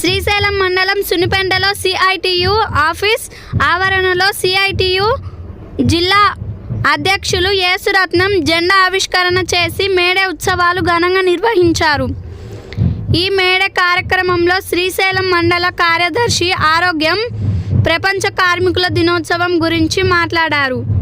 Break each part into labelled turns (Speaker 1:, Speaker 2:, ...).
Speaker 1: శ్రీశైలం మండలం సునిపెండలో CITU office ఆవరణలో సిఐటియు జిల్లా అధ్యక్షులు యేసురత్నం జెండా ఆవిష్కరణ చేసి మేడే ఉత్సవాలు ఘనంగా నిర్వహించారు. ఈ మేడే కార్యక్రమంలో శ్రీశైలం మండల కార్యదర్శి ఆరోగ్యం ప్రపంచ కార్మికుల దినోత్సవం గురించి మాట్లాడారు.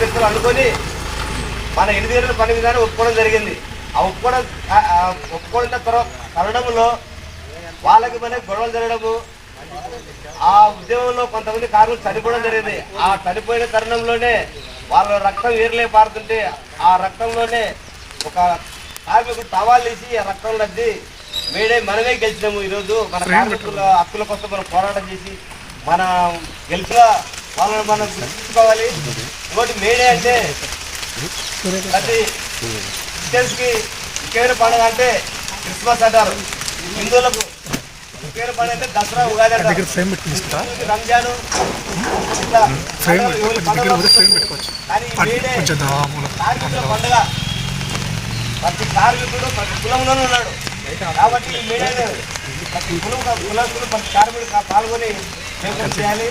Speaker 2: వ్యక్తులు అనుకొని మన ఎనిమిది పని విధానం ఒప్పుకోవడం జరిగింది. ఆ ఒప్పుకోవడం ఒప్పుకోవడం తరుణంలో వాళ్ళకి మన గొడవలు జరగడము ఆ ఉద్యమంలో కొంతమంది కార్మికులు చనిపోవడం జరిగింది. ఆ చనిపోయిన తరుణంలోనే వాళ్ళ రక్తం ఏర్లే పారుతుంటే ఆ రక్తంలోనే ఒక కార్మికుడు టవాలు తీసి ఆ రక్తం నద్ది మేడే మనమే గెలిచినాము. ఈరోజు మన కార్మికుల హక్కుల కోసం మనం పోరాటం చేసి మన గెలిచిన వాళ్ళని మనం గుర్తుంచుకోవాలి. ఇంకోటి మేడే అంటే ప్రతి క్రిస్టియన్స్కి ముఖ్యమైన పండుగ అంటే క్రిస్మస్ అంటారు. హిందువులకు ముఖ్యమైన పండుగ అంటే దసరా ఉగాది అంటారు. రంజాను ఇట్లా కార్మికుల పండుగ ప్రతి కార్మికుడు ప్రతి కులంలోనూ ఉన్నాడు. కాబట్టి ఈ మేడను ప్రతి కులం కులస్తులు ప్రతి కార్మికుడు పాల్గొని చేయాలి.